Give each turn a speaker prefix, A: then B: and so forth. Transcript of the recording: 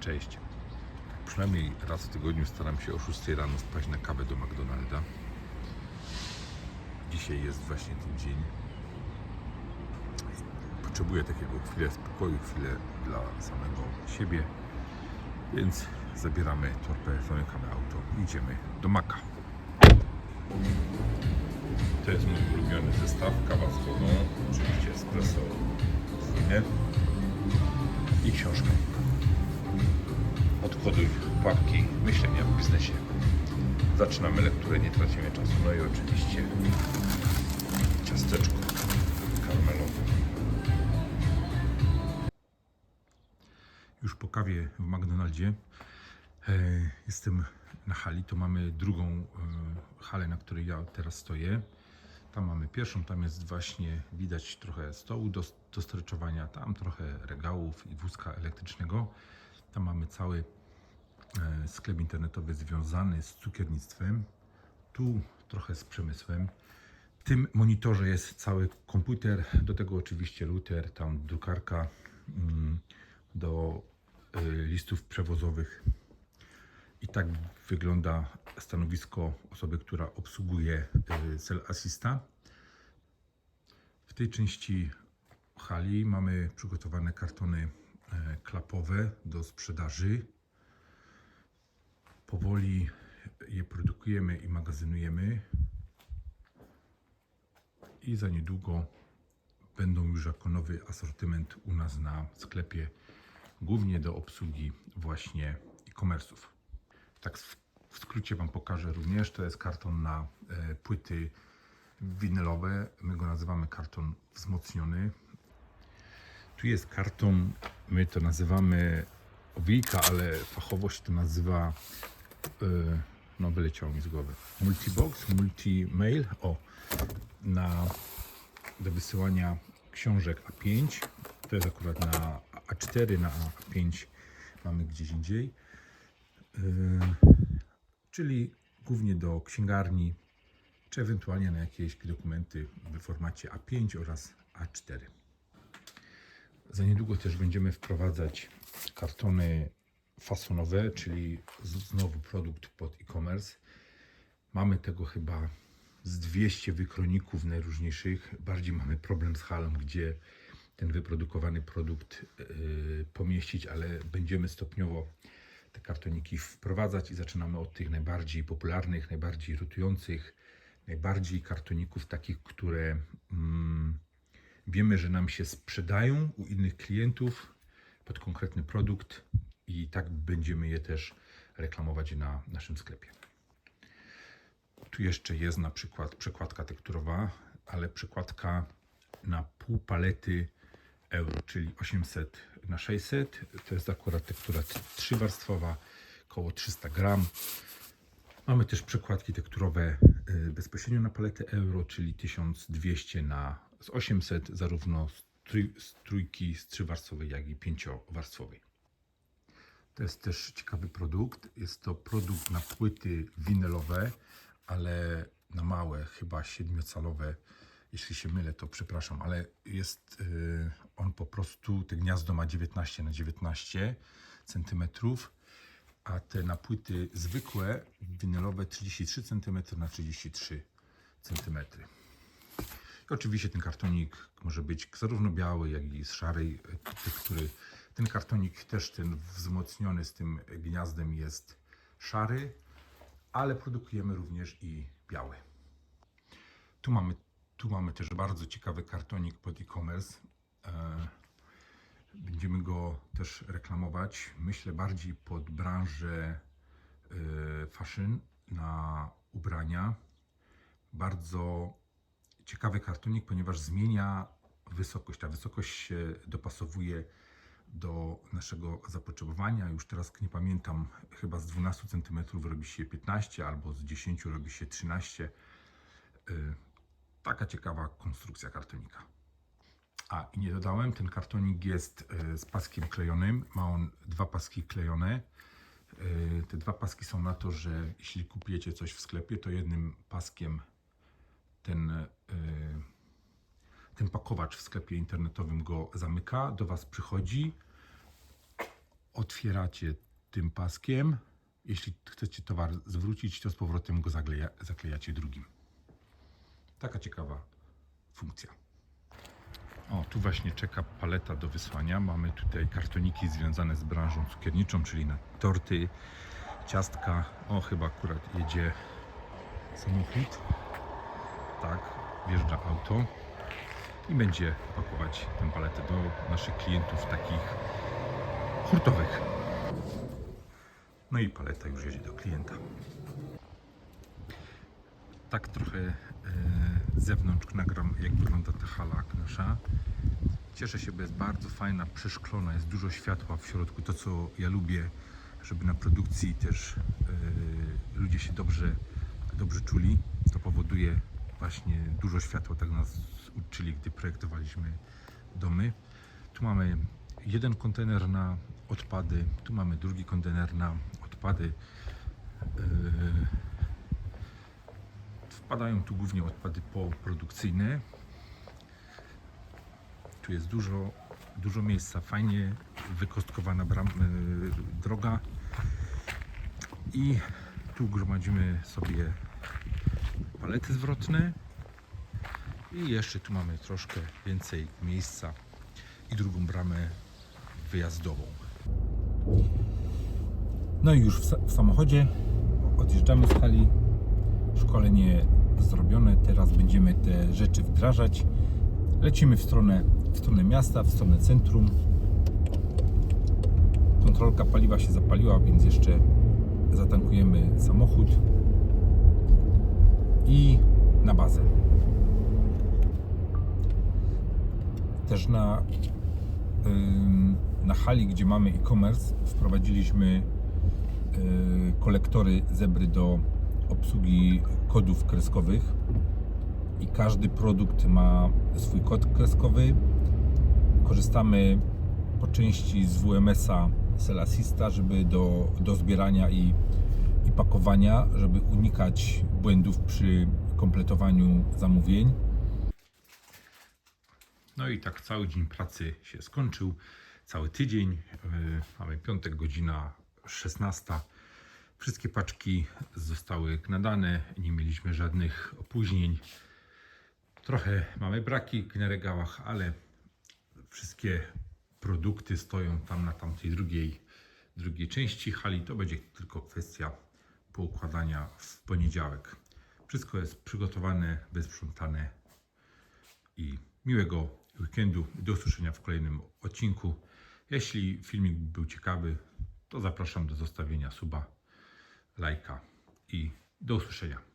A: Cześć. Przynajmniej raz w tygodniu staram się o 6 rano spać na kawę do McDonalda. Dzisiaj jest właśnie ten dzień. Potrzebuję takiego chwilę spokoju, chwilę dla samego siebie. Więc zabieramy torbę, zamykamy auto i idziemy do Maka. To jest mój ulubiony zestaw, kawa z wodą, oczywiście espresso podwójne i książka. Odkoduj pułapki myślenia w biznesie. Zaczynamy lekturę, nie tracimy czasu. No i oczywiście ciasteczko karmelowe. Już po kawie w McDonaldzie e, jestem na hali. To mamy drugą e, halę, na której ja teraz stoję. Tam mamy pierwszą, tam jest właśnie widać trochę stołu do, do streczowania, tam trochę regałów i wózka elektrycznego. Tam mamy cały sklep internetowy związany z cukiernictwem. Tu trochę z przemysłem. W tym monitorze jest cały komputer, do tego oczywiście router, tam drukarka mm, do y, listów przewozowych. I tak wygląda stanowisko osoby, która obsługuje y, Cell Assista. W tej części hali mamy przygotowane kartony e, klapowe do sprzedaży. Powoli je produkujemy i magazynujemy. I za niedługo będą już jako nowy asortyment u nas na sklepie, głównie do obsługi właśnie e-commerce'ów. Tak w skrócie Wam pokażę również. To jest karton na e, płyty winylowe. My go nazywamy karton wzmocniony. Tu jest karton, my to nazywamy owijka, ale fachowość to nazywa, no wyleciało mi z głowy, multibox, multi-mail, o, na, do wysyłania książek A5. To jest akurat na A4, na A5 mamy gdzieś indziej. E, czyli głównie do księgarni, czy ewentualnie na jakieś dokumenty w formacie A5 oraz A4. Za niedługo też będziemy wprowadzać kartony fasonowe, czyli znowu produkt pod e-commerce. Mamy tego chyba z 200 wykroników najróżniejszych. Bardziej mamy problem z halą, gdzie ten wyprodukowany produkt yy, pomieścić, ale będziemy stopniowo te kartoniki wprowadzać i zaczynamy od tych najbardziej popularnych, najbardziej rotujących, najbardziej kartoników takich, które mm, wiemy, że nam się sprzedają u innych klientów pod konkretny produkt i tak będziemy je też reklamować na naszym sklepie. Tu jeszcze jest na przykład przekładka tekturowa, ale przekładka na pół palety euro, czyli 800 na 600. To jest akurat tektura trzywarstwowa, około 300 gram. Mamy też przekładki tekturowe y, bezpośrednio na paletę euro, czyli 1200 na z 800, zarówno z, trój, z trójki, z trzywarstwowej, jak i pięciowarstwowej. To jest też ciekawy produkt. Jest to produkt na płyty winylowe, ale na małe, chyba siedmiocalowe. Jeśli się mylę, to przepraszam, ale jest y, on po prostu, te gniazdo ma 19 na 19 centymetrów, a te na płyty zwykłe, winylowe 33 cm na 33 cm. I oczywiście ten kartonik może być zarówno biały, jak i z szarej tektury. Ten kartonik też ten wzmocniony z tym gniazdem jest szary, ale produkujemy również i biały. Tu mamy, tu mamy też bardzo ciekawy kartonik pod e-commerce. E, Będziemy go też reklamować. Myślę bardziej pod branżę e, fashion na ubrania. Bardzo ciekawy kartonik, ponieważ zmienia wysokość. Ta wysokość się dopasowuje do naszego zapotrzebowania. Już teraz nie pamiętam, chyba z 12 cm robi się 15 albo z 10 robi się 13. Y, Taka ciekawa konstrukcja kartonika. A i nie dodałem, ten kartonik jest y, z paskiem klejonym. Ma on dwa paski klejone. Y, Te dwa paski są na to, że jeśli kupujecie coś w sklepie, to jednym paskiem ten, ten pakowacz w sklepie internetowym go zamyka, do Was przychodzi, otwieracie tym paskiem. Jeśli chcecie towar zwrócić, to z powrotem go zakleja, zaklejacie drugim. Taka ciekawa funkcja. O, tu właśnie czeka paleta do wysłania. Mamy tutaj kartoniki związane z branżą cukierniczą, czyli na torty, ciastka. O, chyba akurat jedzie samochód. Tak, wjeżdża auto i będzie pakować tę paletę do naszych klientów takich hurtowych. No i paleta już jedzie do klienta. Tak trochę e, z zewnątrz nagram, jak wygląda ta hala nasza. Cieszę się, bo jest bardzo fajna, przeszklona, jest dużo światła w środku. To, co ja lubię, żeby na produkcji też e, ludzie się dobrze, dobrze czuli. To powoduje właśnie dużo światła, tak nas uczyli, gdy projektowaliśmy domy. Tu mamy jeden kontener na odpady, tu mamy drugi kontener na odpady. Yy, Wpadają tu głównie odpady poprodukcyjne. Tu jest dużo, dużo miejsca, fajnie wykostkowana bram, yy, droga. I tu gromadzimy sobie palety zwrotne. I jeszcze tu mamy troszkę więcej miejsca i drugą bramę wyjazdową. No i już w, sa- w samochodzie odjeżdżamy z hali. Szkolenie zrobione. Teraz będziemy te rzeczy wdrażać. Lecimy w stronę, w stronę miasta, w stronę centrum. Kontrolka paliwa się zapaliła, więc jeszcze zatankujemy samochód i bazę. Też na, na hali, gdzie mamy e-commerce, wprowadziliśmy y, kolektory zebry do obsługi kodów kreskowych i każdy produkt ma swój kod kreskowy. Korzystamy po części z WMS-a Selasista, żeby do, do zbierania i, i pakowania, żeby unikać błędów przy kompletowaniu zamówień. No i tak cały dzień pracy się skończył. Cały tydzień. Yy, Mamy piątek, godzina 16. Wszystkie paczki zostały nadane. Nie mieliśmy żadnych opóźnień. Trochę mamy braki na regałach, ale wszystkie produkty stoją tam na tamtej drugiej, drugiej części hali. To będzie tylko kwestia poukładania w poniedziałek. Wszystko jest przygotowane, wysprzątane i miłego weekendu. Do usłyszenia w kolejnym odcinku. Jeśli filmik był ciekawy, to zapraszam do zostawienia suba, lajka i do usłyszenia.